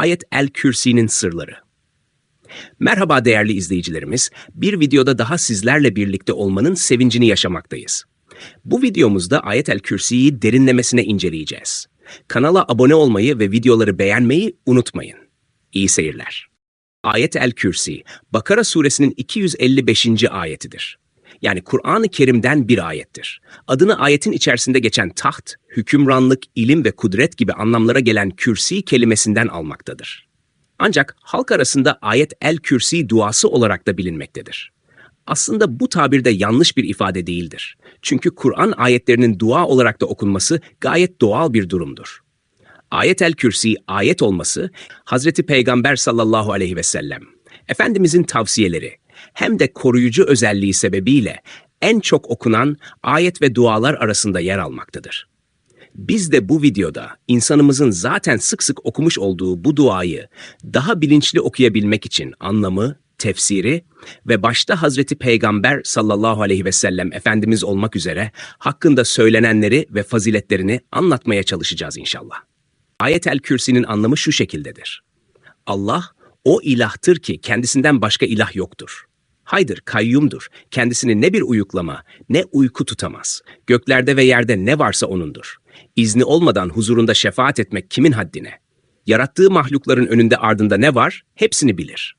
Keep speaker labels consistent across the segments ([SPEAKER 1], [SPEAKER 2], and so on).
[SPEAKER 1] Ayet El-Kürsi'nin sırları. Merhaba değerli izleyicilerimiz. Bir videoda daha sizlerle birlikte olmanın sevincini yaşamaktayız. Bu videomuzda Ayet El-Kürsi'yi derinlemesine inceleyeceğiz. Kanala abone olmayı ve videoları beğenmeyi unutmayın. İyi seyirler. Ayet El-Kürsi, Bakara suresinin 255. ayetidir. Yani Kur'an-ı Kerim'den bir ayettir. Adını ayetin içerisinde geçen taht, hükümranlık, ilim ve kudret gibi anlamlara gelen kürsi kelimesinden almaktadır. Ancak halk arasında ayet el-kürsi duası olarak da bilinmektedir. Aslında bu tabirde yanlış bir ifade değildir. Çünkü Kur'an ayetlerinin dua olarak da okunması gayet doğal bir durumdur. Ayet el kürsi ayet olması Hazreti Peygamber sallallahu aleyhi ve sellem Efendimizin tavsiyeleri hem de koruyucu özelliği sebebiyle en çok okunan ayet ve dualar arasında yer almaktadır. Biz de bu videoda insanımızın zaten sık sık okumuş olduğu bu duayı daha bilinçli okuyabilmek için anlamı, tefsiri ve başta Hazreti Peygamber sallallahu aleyhi ve sellem Efendimiz olmak üzere hakkında söylenenleri ve faziletlerini anlatmaya çalışacağız inşallah. Ayet-el Kürsi'nin anlamı şu şekildedir. Allah o ilahtır ki kendisinden başka ilah yoktur. Haydır, kayyumdur. Kendisini ne bir uyuklama, ne uyku tutamaz. Göklerde ve yerde ne varsa O'nundur. İzni olmadan huzurunda şefaat etmek kimin haddine? Yarattığı mahlukların önünde ardında ne var? Hepsini bilir.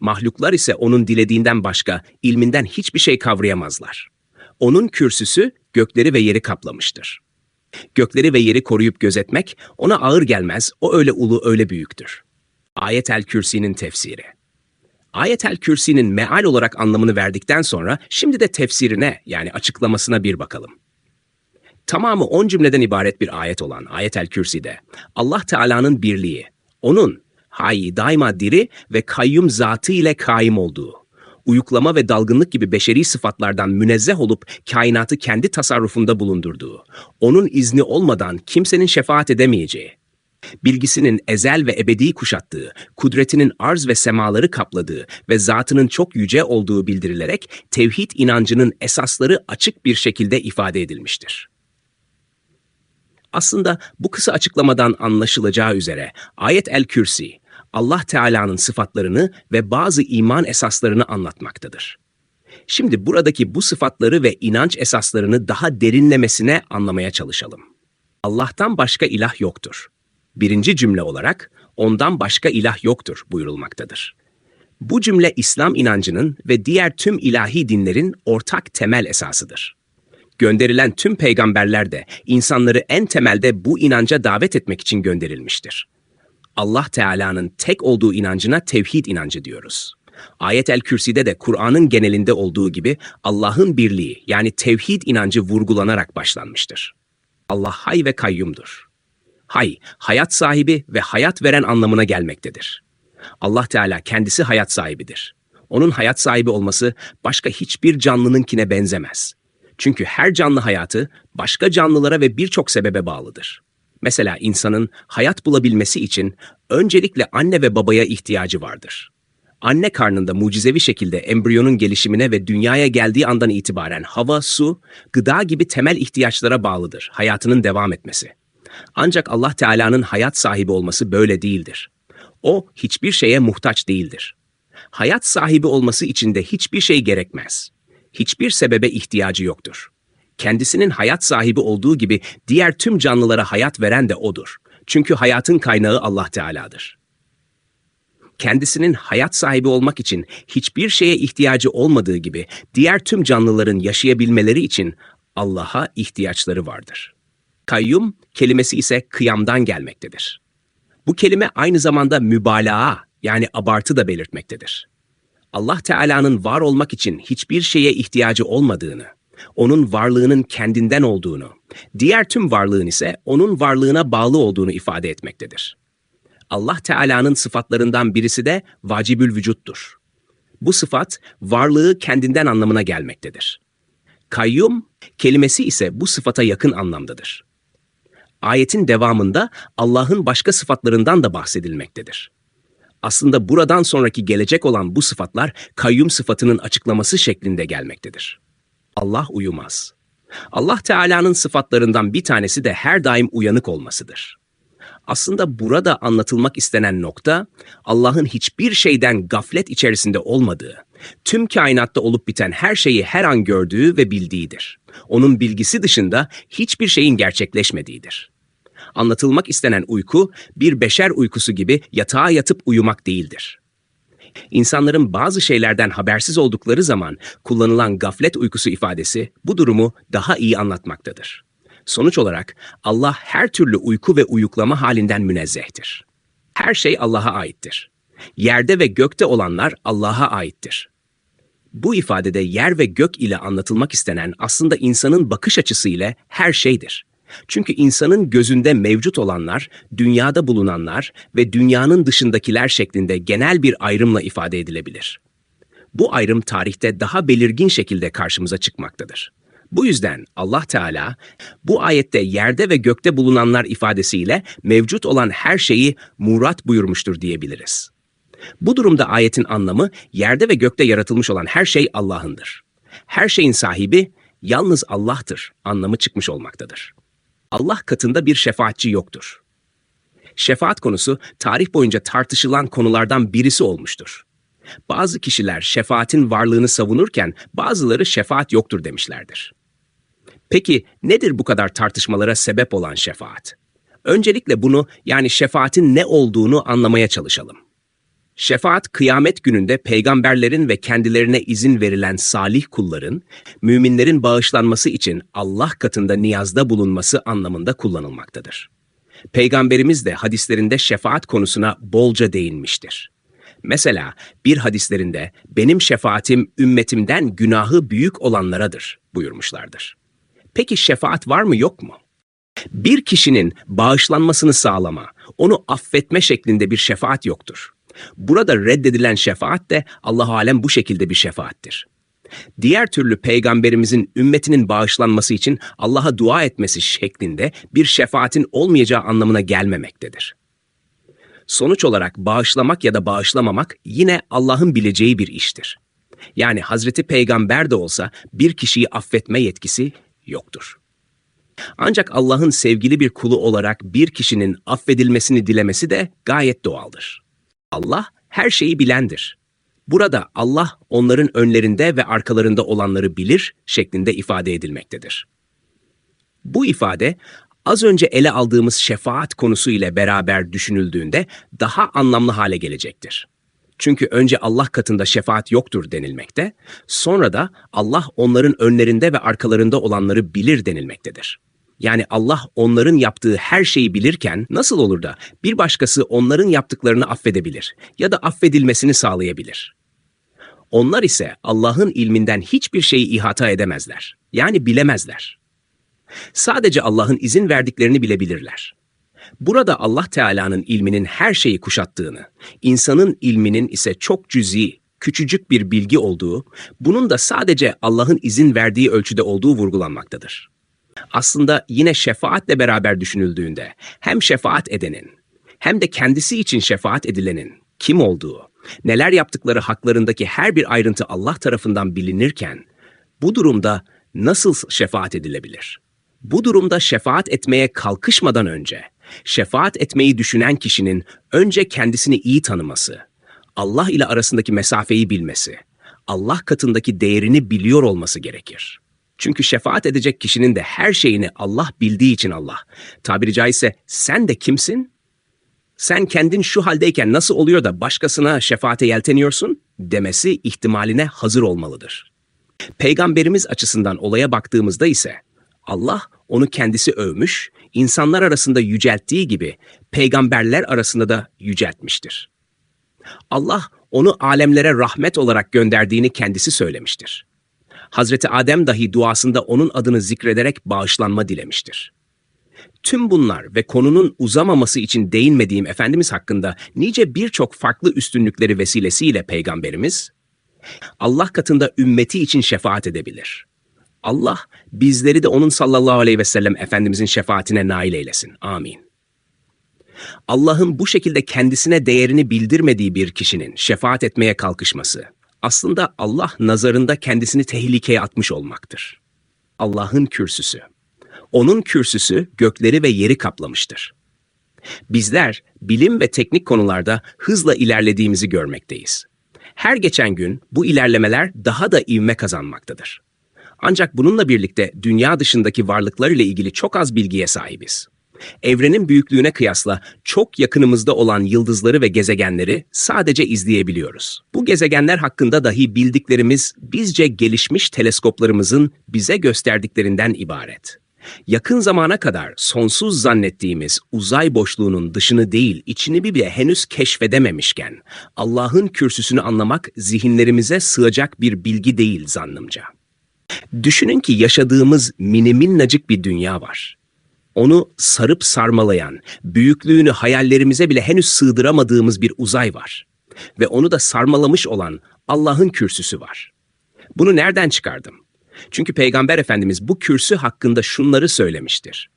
[SPEAKER 1] Mahluklar ise O'nun dilediğinden başka, ilminden hiçbir şey kavrayamazlar. O'nun kürsüsü gökleri ve yeri kaplamıştır. Gökleri ve yeri koruyup gözetmek ona ağır gelmez, o öyle ulu öyle büyüktür. Ayet-el Kürsi'nin tefsiri Ayet-el Kürsi'nin meal olarak anlamını verdikten sonra şimdi de tefsirine yani açıklamasına bir bakalım. Tamamı on cümleden ibaret bir ayet olan Ayet-el Kürsi'de Allah Teala'nın birliği, onun hayy daima diri ve kayyum zatı ile kaim olduğu, uyuklama ve dalgınlık gibi beşeri sıfatlardan münezzeh olup kainatı kendi tasarrufunda bulundurduğu, onun izni olmadan kimsenin şefaat edemeyeceği, bilgisinin ezel ve ebedi kuşattığı, kudretinin arz ve semaları kapladığı ve zatının çok yüce olduğu bildirilerek tevhid inancının esasları açık bir şekilde ifade edilmiştir. Aslında bu kısa açıklamadan anlaşılacağı üzere Ayet el Kürsi, Allah Teala'nın sıfatlarını ve bazı iman esaslarını anlatmaktadır. Şimdi buradaki bu sıfatları ve inanç esaslarını daha derinlemesine anlamaya çalışalım. Allah'tan başka ilah yoktur. Birinci cümle olarak ondan başka ilah yoktur buyurulmaktadır. Bu cümle İslam inancının ve diğer tüm ilahi dinlerin ortak temel esasıdır. Gönderilen tüm peygamberler de insanları en temelde bu inanca davet etmek için gönderilmiştir. Allah Teala'nın tek olduğu inancına tevhid inancı diyoruz. Ayet el Kürsi'de de Kur'an'ın genelinde olduğu gibi Allah'ın birliği yani tevhid inancı vurgulanarak başlanmıştır. Allah hay ve kayyumdur. Hay, hayat sahibi ve hayat veren anlamına gelmektedir. Allah Teala kendisi hayat sahibidir. Onun hayat sahibi olması başka hiçbir canlınınkine benzemez. Çünkü her canlı hayatı başka canlılara ve birçok sebebe bağlıdır. Mesela insanın hayat bulabilmesi için öncelikle anne ve babaya ihtiyacı vardır. Anne karnında mucizevi şekilde embriyonun gelişimine ve dünyaya geldiği andan itibaren hava, su, gıda gibi temel ihtiyaçlara bağlıdır hayatının devam etmesi. Ancak Allah Teala'nın hayat sahibi olması böyle değildir. O hiçbir şeye muhtaç değildir. Hayat sahibi olması için de hiçbir şey gerekmez. Hiçbir sebebe ihtiyacı yoktur. Kendisinin hayat sahibi olduğu gibi diğer tüm canlılara hayat veren de odur. Çünkü hayatın kaynağı Allah Teala'dır. Kendisinin hayat sahibi olmak için hiçbir şeye ihtiyacı olmadığı gibi diğer tüm canlıların yaşayabilmeleri için Allah'a ihtiyaçları vardır. Kayyum kelimesi ise kıyamdan gelmektedir. Bu kelime aynı zamanda mübalağa yani abartı da belirtmektedir. Allah Teala'nın var olmak için hiçbir şeye ihtiyacı olmadığını, onun varlığının kendinden olduğunu, diğer tüm varlığın ise onun varlığına bağlı olduğunu ifade etmektedir. Allah Teala'nın sıfatlarından birisi de vacibül vücuttur. Bu sıfat varlığı kendinden anlamına gelmektedir. Kayyum kelimesi ise bu sıfata yakın anlamdadır. Ayetin devamında Allah'ın başka sıfatlarından da bahsedilmektedir. Aslında buradan sonraki gelecek olan bu sıfatlar kayyum sıfatının açıklaması şeklinde gelmektedir. Allah uyumaz. Allah Teala'nın sıfatlarından bir tanesi de her daim uyanık olmasıdır. Aslında burada anlatılmak istenen nokta Allah'ın hiçbir şeyden gaflet içerisinde olmadığı, tüm kainatta olup biten her şeyi her an gördüğü ve bildiğidir. Onun bilgisi dışında hiçbir şeyin gerçekleşmediğidir. Anlatılmak istenen uyku bir beşer uykusu gibi yatağa yatıp uyumak değildir. İnsanların bazı şeylerden habersiz oldukları zaman kullanılan gaflet uykusu ifadesi bu durumu daha iyi anlatmaktadır. Sonuç olarak Allah her türlü uyku ve uyuklama halinden münezzehtir. Her şey Allah'a aittir. Yerde ve gökte olanlar Allah'a aittir. Bu ifadede yer ve gök ile anlatılmak istenen aslında insanın bakış açısı ile her şeydir. Çünkü insanın gözünde mevcut olanlar, dünyada bulunanlar ve dünyanın dışındakiler şeklinde genel bir ayrımla ifade edilebilir. Bu ayrım tarihte daha belirgin şekilde karşımıza çıkmaktadır. Bu yüzden Allah Teala bu ayette yerde ve gökte bulunanlar ifadesiyle mevcut olan her şeyi murat buyurmuştur diyebiliriz. Bu durumda ayetin anlamı yerde ve gökte yaratılmış olan her şey Allah'ındır. Her şeyin sahibi yalnız Allah'tır anlamı çıkmış olmaktadır. Allah katında bir şefaatçi yoktur. Şefaat konusu tarih boyunca tartışılan konulardan birisi olmuştur. Bazı kişiler şefaatin varlığını savunurken bazıları şefaat yoktur demişlerdir. Peki nedir bu kadar tartışmalara sebep olan şefaat? Öncelikle bunu yani şefaatin ne olduğunu anlamaya çalışalım. Şefaat kıyamet gününde peygamberlerin ve kendilerine izin verilen salih kulların, müminlerin bağışlanması için Allah katında niyazda bulunması anlamında kullanılmaktadır. Peygamberimiz de hadislerinde şefaat konusuna bolca değinmiştir. Mesela bir hadislerinde benim şefaatim ümmetimden günahı büyük olanlaradır buyurmuşlardır. Peki şefaat var mı yok mu? Bir kişinin bağışlanmasını sağlama, onu affetme şeklinde bir şefaat yoktur. Burada reddedilen şefaat de Allah alem bu şekilde bir şefaattir. Diğer türlü peygamberimizin ümmetinin bağışlanması için Allah'a dua etmesi şeklinde bir şefaatin olmayacağı anlamına gelmemektedir. Sonuç olarak bağışlamak ya da bağışlamamak yine Allah'ın bileceği bir iştir. Yani Hazreti Peygamber de olsa bir kişiyi affetme yetkisi yoktur. Ancak Allah'ın sevgili bir kulu olarak bir kişinin affedilmesini dilemesi de gayet doğaldır. Allah her şeyi bilendir. Burada Allah onların önlerinde ve arkalarında olanları bilir şeklinde ifade edilmektedir. Bu ifade az önce ele aldığımız şefaat konusu ile beraber düşünüldüğünde daha anlamlı hale gelecektir. Çünkü önce Allah katında şefaat yoktur denilmekte, sonra da Allah onların önlerinde ve arkalarında olanları bilir denilmektedir. Yani Allah onların yaptığı her şeyi bilirken nasıl olur da bir başkası onların yaptıklarını affedebilir ya da affedilmesini sağlayabilir? Onlar ise Allah'ın ilminden hiçbir şeyi ihata edemezler. Yani bilemezler. Sadece Allah'ın izin verdiklerini bilebilirler. Burada Allah Teala'nın ilminin her şeyi kuşattığını, insanın ilminin ise çok cüzi, küçücük bir bilgi olduğu, bunun da sadece Allah'ın izin verdiği ölçüde olduğu vurgulanmaktadır. Aslında yine şefaatle beraber düşünüldüğünde hem şefaat edenin hem de kendisi için şefaat edilenin kim olduğu, neler yaptıkları haklarındaki her bir ayrıntı Allah tarafından bilinirken bu durumda nasıl şefaat edilebilir? Bu durumda şefaat etmeye kalkışmadan önce şefaat etmeyi düşünen kişinin önce kendisini iyi tanıması, Allah ile arasındaki mesafeyi bilmesi, Allah katındaki değerini biliyor olması gerekir. Çünkü şefaat edecek kişinin de her şeyini Allah bildiği için Allah. Tabiri caizse sen de kimsin? Sen kendin şu haldeyken nasıl oluyor da başkasına şefaate yelteniyorsun demesi ihtimaline hazır olmalıdır. Peygamberimiz açısından olaya baktığımızda ise Allah onu kendisi övmüş, insanlar arasında yücelttiği gibi peygamberler arasında da yüceltmiştir. Allah onu alemlere rahmet olarak gönderdiğini kendisi söylemiştir. Hazreti Adem dahi duasında onun adını zikrederek bağışlanma dilemiştir. Tüm bunlar ve konunun uzamaması için değinmediğim Efendimiz hakkında nice birçok farklı üstünlükleri vesilesiyle Peygamberimiz, Allah katında ümmeti için şefaat edebilir. Allah bizleri de onun sallallahu aleyhi ve sellem Efendimizin şefaatine nail eylesin. Amin. Allah'ın bu şekilde kendisine değerini bildirmediği bir kişinin şefaat etmeye kalkışması, aslında Allah nazarında kendisini tehlikeye atmış olmaktır. Allah'ın kürsüsü. Onun kürsüsü gökleri ve yeri kaplamıştır. Bizler bilim ve teknik konularda hızla ilerlediğimizi görmekteyiz. Her geçen gün bu ilerlemeler daha da ivme kazanmaktadır. Ancak bununla birlikte dünya dışındaki varlıklar ile ilgili çok az bilgiye sahibiz. Evrenin büyüklüğüne kıyasla çok yakınımızda olan yıldızları ve gezegenleri sadece izleyebiliyoruz. Bu gezegenler hakkında dahi bildiklerimiz bizce gelişmiş teleskoplarımızın bize gösterdiklerinden ibaret. Yakın zamana kadar sonsuz zannettiğimiz uzay boşluğunun dışını değil içini bile henüz keşfedememişken Allah'ın kürsüsünü anlamak zihinlerimize sığacak bir bilgi değil zannımca. Düşünün ki yaşadığımız mini minnacık bir dünya var. Onu sarıp sarmalayan, büyüklüğünü hayallerimize bile henüz sığdıramadığımız bir uzay var. Ve onu da sarmalamış olan Allah'ın kürsüsü var. Bunu nereden çıkardım? Çünkü Peygamber Efendimiz bu kürsü hakkında şunları söylemiştir.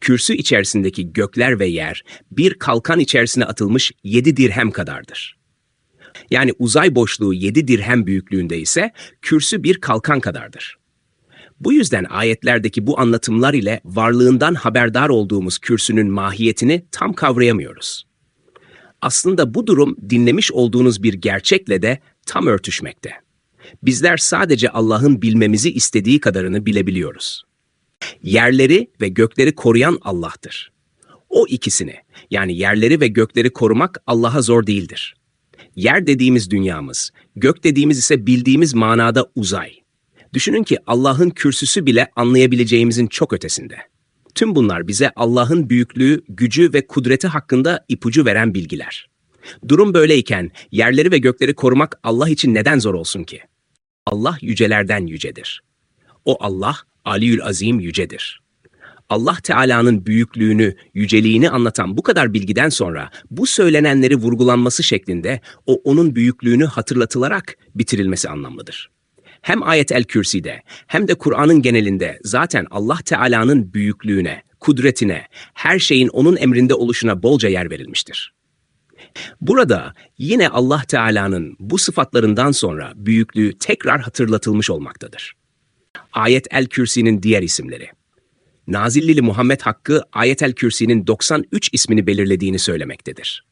[SPEAKER 1] Kürsü içerisindeki gökler ve yer bir kalkan içerisine atılmış yedi dirhem kadardır. Yani uzay boşluğu yedi dirhem büyüklüğünde ise kürsü bir kalkan kadardır. Bu yüzden ayetlerdeki bu anlatımlar ile varlığından haberdar olduğumuz kürsünün mahiyetini tam kavrayamıyoruz. Aslında bu durum dinlemiş olduğunuz bir gerçekle de tam örtüşmekte. Bizler sadece Allah'ın bilmemizi istediği kadarını bilebiliyoruz. Yerleri ve gökleri koruyan Allah'tır. O ikisini, yani yerleri ve gökleri korumak Allah'a zor değildir. Yer dediğimiz dünyamız, gök dediğimiz ise bildiğimiz manada uzay. Düşünün ki Allah'ın kürsüsü bile anlayabileceğimizin çok ötesinde. Tüm bunlar bize Allah'ın büyüklüğü, gücü ve kudreti hakkında ipucu veren bilgiler. Durum böyleyken yerleri ve gökleri korumak Allah için neden zor olsun ki? Allah yücelerden yücedir. O Allah Aliül Azim yücedir. Allah Teala'nın büyüklüğünü, yüceliğini anlatan bu kadar bilgiden sonra bu söylenenleri vurgulanması şeklinde o onun büyüklüğünü hatırlatılarak bitirilmesi anlamlıdır. Hem ayet el Kürsi'de hem de Kur'an'ın genelinde zaten Allah Teala'nın büyüklüğüne, kudretine, her şeyin onun emrinde oluşuna bolca yer verilmiştir. Burada yine Allah Teala'nın bu sıfatlarından sonra büyüklüğü tekrar hatırlatılmış olmaktadır. Ayet el Kürsi'nin diğer isimleri. Nazillili Muhammed Hakkı Ayet el Kürsi'nin 93 ismini belirlediğini söylemektedir.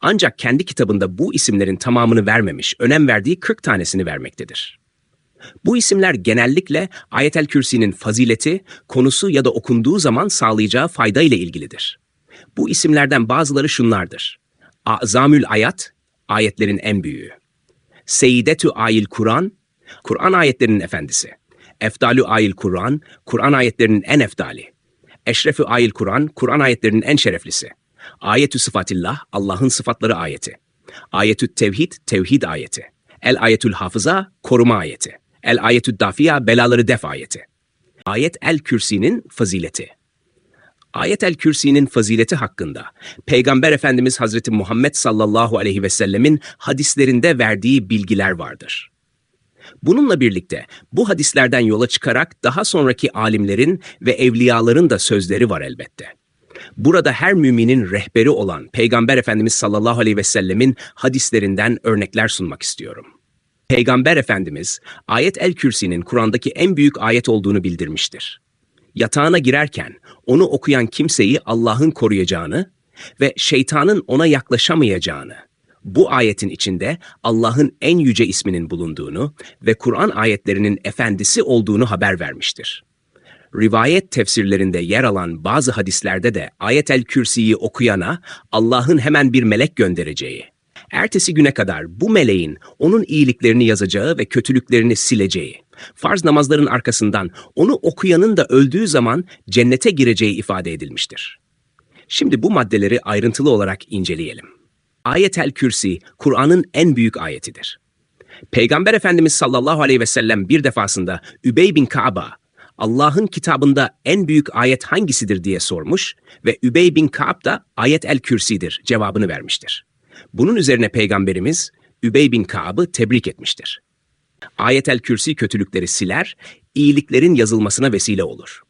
[SPEAKER 1] Ancak kendi kitabında bu isimlerin tamamını vermemiş, önem verdiği 40 tanesini vermektedir. Bu isimler genellikle Ayet-el Kürsi'nin fazileti, konusu ya da okunduğu zaman sağlayacağı fayda ile ilgilidir. Bu isimlerden bazıları şunlardır. Azamül Ayat, ayetlerin en büyüğü. Seyyidetü Ayil Kur'an, Kur'an ayetlerinin efendisi. Efdalü Ayil Kur'an, Kur'an ayetlerinin en efdali. Eşrefü Ayil Kur'an, Kur'an ayetlerinin en şereflisi. Ayetü Sıfatillah, Allah'ın sıfatları ayeti. Ayetü Tevhid, Tevhid ayeti. El Ayetül Hafıza, koruma ayeti. El Ayetü Dafiya, belaları def ayeti. Ayet El Kürsi'nin fazileti. Ayet el Kürsi'nin fazileti hakkında Peygamber Efendimiz Hazreti Muhammed sallallahu aleyhi ve sellemin hadislerinde verdiği bilgiler vardır. Bununla birlikte bu hadislerden yola çıkarak daha sonraki alimlerin ve evliyaların da sözleri var elbette. Burada her müminin rehberi olan Peygamber Efendimiz sallallahu aleyhi ve sellemin hadislerinden örnekler sunmak istiyorum. Peygamber Efendimiz Ayet el Kürsi'nin Kur'an'daki en büyük ayet olduğunu bildirmiştir yatağına girerken onu okuyan kimseyi Allah'ın koruyacağını ve şeytanın ona yaklaşamayacağını, bu ayetin içinde Allah'ın en yüce isminin bulunduğunu ve Kur'an ayetlerinin efendisi olduğunu haber vermiştir. Rivayet tefsirlerinde yer alan bazı hadislerde de Ayet-el Kürsi'yi okuyana Allah'ın hemen bir melek göndereceği, ertesi güne kadar bu meleğin onun iyiliklerini yazacağı ve kötülüklerini sileceği, farz namazların arkasından onu okuyanın da öldüğü zaman cennete gireceği ifade edilmiştir. Şimdi bu maddeleri ayrıntılı olarak inceleyelim. Ayet-el Kürsi, Kur'an'ın en büyük ayetidir. Peygamber Efendimiz sallallahu aleyhi ve sellem bir defasında Übey bin Ka'ba, Allah'ın kitabında en büyük ayet hangisidir diye sormuş ve Übey bin Ka'b da Ayet-el Kürsi'dir cevabını vermiştir. Bunun üzerine Peygamberimiz Übey bin Ka'b'ı tebrik etmiştir. Ayetel Kürsi kötülükleri siler, iyiliklerin yazılmasına vesile olur.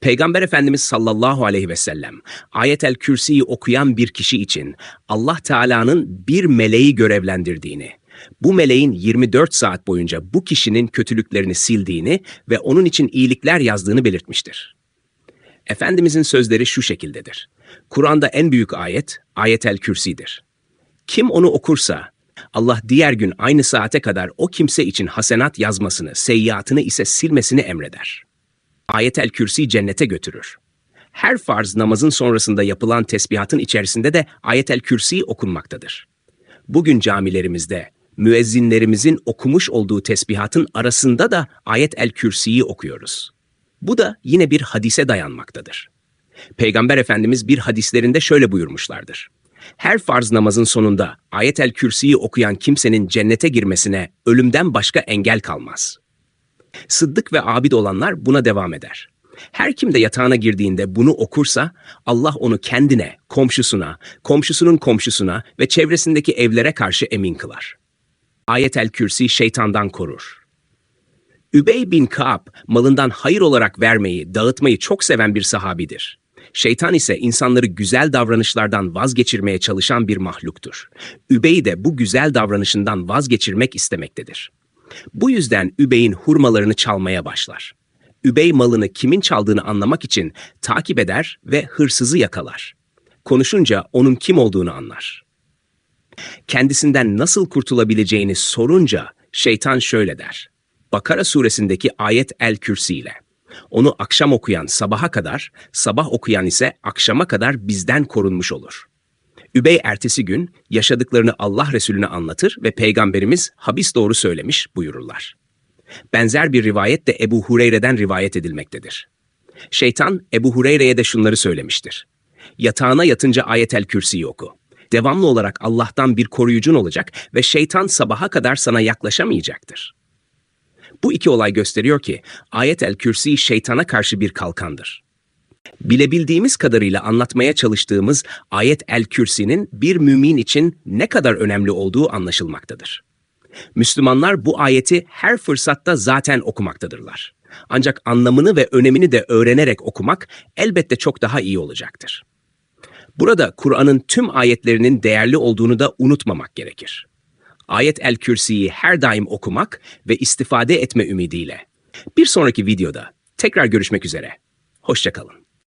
[SPEAKER 1] Peygamber Efendimiz sallallahu aleyhi ve sellem Ayetel Kürsi'yi okuyan bir kişi için Allah Teala'nın bir meleği görevlendirdiğini, bu meleğin 24 saat boyunca bu kişinin kötülüklerini sildiğini ve onun için iyilikler yazdığını belirtmiştir. Efendimizin sözleri şu şekildedir. Kur'an'da en büyük ayet Ayet-el Kürsi'dir. Kim onu okursa Allah diğer gün aynı saate kadar o kimse için hasenat yazmasını, seyyiatını ise silmesini emreder. Ayet-el Kürsi cennete götürür. Her farz namazın sonrasında yapılan tesbihatın içerisinde de Ayet-el Kürsi okunmaktadır. Bugün camilerimizde müezzinlerimizin okumuş olduğu tesbihatın arasında da Ayet-el Kürsi'yi okuyoruz. Bu da yine bir hadise dayanmaktadır. Peygamber Efendimiz bir hadislerinde şöyle buyurmuşlardır. Her farz namazın sonunda Ayet-el Kürsi'yi okuyan kimsenin cennete girmesine ölümden başka engel kalmaz. Sıddık ve abid olanlar buna devam eder. Her kim de yatağına girdiğinde bunu okursa Allah onu kendine, komşusuna, komşusunun komşusuna ve çevresindeki evlere karşı emin kılar. Ayet-el Kürsi şeytandan korur. Übey bin Kaab malından hayır olarak vermeyi, dağıtmayı çok seven bir sahabidir. Şeytan ise insanları güzel davranışlardan vazgeçirmeye çalışan bir mahluktur. Übey de bu güzel davranışından vazgeçirmek istemektedir. Bu yüzden Übey'in hurmalarını çalmaya başlar. Übey malını kimin çaldığını anlamak için takip eder ve hırsızı yakalar. Konuşunca onun kim olduğunu anlar. Kendisinden nasıl kurtulabileceğini sorunca şeytan şöyle der. Bakara suresindeki ayet El Kürsi ile. Onu akşam okuyan sabaha kadar, sabah okuyan ise akşama kadar bizden korunmuş olur. Übey ertesi gün yaşadıklarını Allah Resulüne anlatır ve Peygamberimiz habis doğru söylemiş buyururlar. Benzer bir rivayet de Ebu Hureyre'den rivayet edilmektedir. Şeytan Ebu Hureyre'ye de şunları söylemiştir. Yatağına yatınca ayetel kürsiyi oku. Devamlı olarak Allah'tan bir koruyucun olacak ve şeytan sabaha kadar sana yaklaşamayacaktır. Bu iki olay gösteriyor ki ayet el kürsi şeytana karşı bir kalkandır. Bilebildiğimiz kadarıyla anlatmaya çalıştığımız ayet el kürsinin bir mümin için ne kadar önemli olduğu anlaşılmaktadır. Müslümanlar bu ayeti her fırsatta zaten okumaktadırlar. Ancak anlamını ve önemini de öğrenerek okumak elbette çok daha iyi olacaktır. Burada Kur'an'ın tüm ayetlerinin değerli olduğunu da unutmamak gerekir. Ayet el Kürsi'yi her daim okumak ve istifade etme ümidiyle. Bir sonraki videoda tekrar görüşmek üzere. Hoşçakalın.